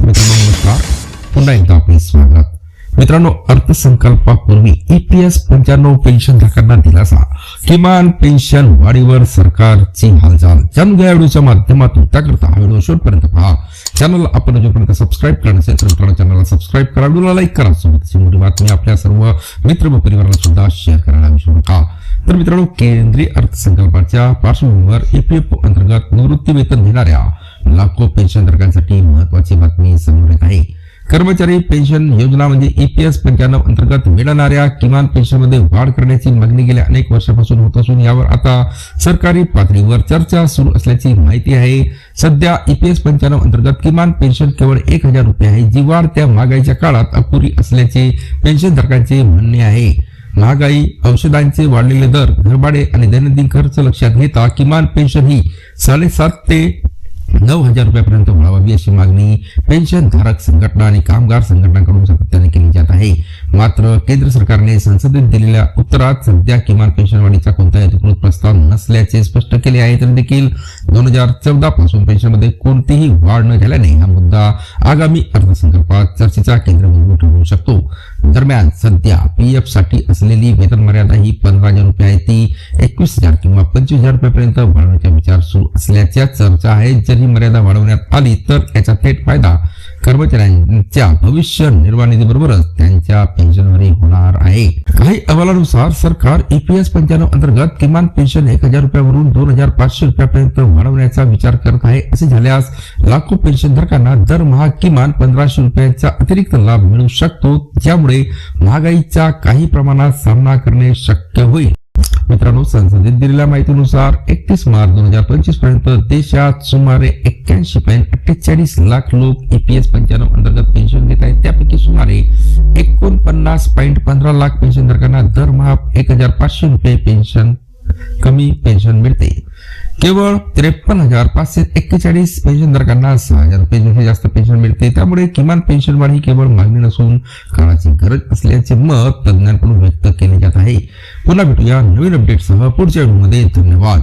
नमस्कार. पुन्हा एकदा आपले स्वागत. मित्रांनो अर्थसंकल्पापूर्वी ईपीएस पंच्याण्णव पेन्शन धारकांना दिलासा. किमान पेन्शन वाढीवर सरकारची हालचाल. जाणून घ्या व्हिडिओच्या माध्यमातून त्याकरता हा व्हिडिओ शेवटपर्यंत पहा. चॅनल आपण जोपर्यंत सबस्क्राईब करणार असेल तर मित्रांनो चॅनलला सबस्क्राईब करा. व्हिडिओला लाईक करा. सोबतची मोठी बातमी आपल्या सर्व मित्र व परिवाराला सुद्धा शेअर करायला विसरू नका. तर मित्रांनो केंद्रीय अर्थसंकल्पाच्या पार्श्वभूमीवर एफ अंतर्गत निवृत्ती वेतन घेणाऱ्या लाखो पेन्शन धारकांसाठी महत्वाची बातमी समोर येत आहे. कर्मचारी पेन्शन योजना म्हणजे ईपीएस पंच्याण्णव अंतर्गत मिळणाऱ्या किमान पेन्शनमध्ये वाढ करण्याची मागणी गेल्या अनेक वर्षापासून होत असून यावर आता सरकारी पातळीवर चर्चा सुरू असल्याची माहिती आहे. सध्या ईपीएस पंच्याण्णव अंतर्गत किमान पेन्शन केवळ एक हजार रुपये आहे. जी वाढ त्या महागाईच्या काळात अपुरी असल्याचे पेन्शनधारकांचे म्हणणे आहे. महागाई औषधांचे वाढलेले दर घरभाडे आणि दैनंदिन खर्च लक्षात घेता किमान पेन्शन ही साडेसात ते नऊ हजार रुपयापर्यंत वाढवावी अशी मागणी पेन्शन धारक संघटना आणि कामगार संघटनांकडून सातत्याने केली जात आहे. मात्र केंद्र सरकारने संसदेत दिलेल्या उत्तरात सध्या किमान पेन्शन वाढीचा कोणताही अधिकृत प्रस्ताव नसल्याचे स्पष्ट केले आहे. तर देखील दोन हजार चौदा पासून पेन्शनमध्ये कोणतीही वाढ न झाल्याने हा मुद्दा आगामी अर्थसंकल्पात चर्चेचा केंद्रबिंदू ठरू शकतो. दरम्यान सध्या पीएफसाठी असलेली वेतन मर्यादा ही पंधरा हजार रुपये आहे. ती एकवीस हजार किंवा पंचवीस हजार रुपयापर्यंत वाढवण्याच्या असल्याच्या चर्चा आहेत. जर ही मर्यादा वाढवण्यात आली तर याचा थेट फायदा कर्मचाऱ्यांच्या भविष्य निर्वाह निधीबरोबरच त्यांच्या पेन्शनवरही होणार आहे. काही अहवालानुसार सरकार ईपीएस पंच्याण्णव अंतर्गत किमान पेन्शन एक हजार रुपयावरून दोन हजार पाचशे रुपयापर्यंत वाढवण्याचा विचार करत आहे. असे झाल्यास लाखो पेन्शनधारकांना दरमहा किमान पंधराशे रुपयांचा अतिरिक्त लाभ मिळू शकतो. ज्यामुळे महागाईचा काही प्रमाणात सामना करणे शक्य होईल. मित्रांनो संसदेत दिलेल्या माहितीनुसार एकतीस मार्च दोन हजार पंचवीसपर्यंत देशात सुमारे एक्क्याऐंशी पॉईंट अठ्ठेचाळीस लाख लोक ईपीएस पंच्याण्णव अंतर्गत पेन्शन घेत आहेत. त्यापैकी सुमारे एकोणपन्नास पॉईंट पंधरा लाख पेन्शन धारकांना दरमहा एक हजार पाचशे रुपये पेन्शन कमी पेन्शन मिळते. केवळ त्रेपन्न हजार पाचशे एक्केचाळीस पेन्शनधारकांना सहा हजार रुपये जास्त पेन्शन मिळते. त्यामुळे किमान पेन्शन वाढ ही केवळ मागणी नसून काळाची गरज असल्याचे मत तज्ज्ञांकडून व्यक्त केले जात आहे. पुन्हा भेटूया नवीन अपडेटसह पुढच्या व्हिडिओमध्ये. धन्यवाद.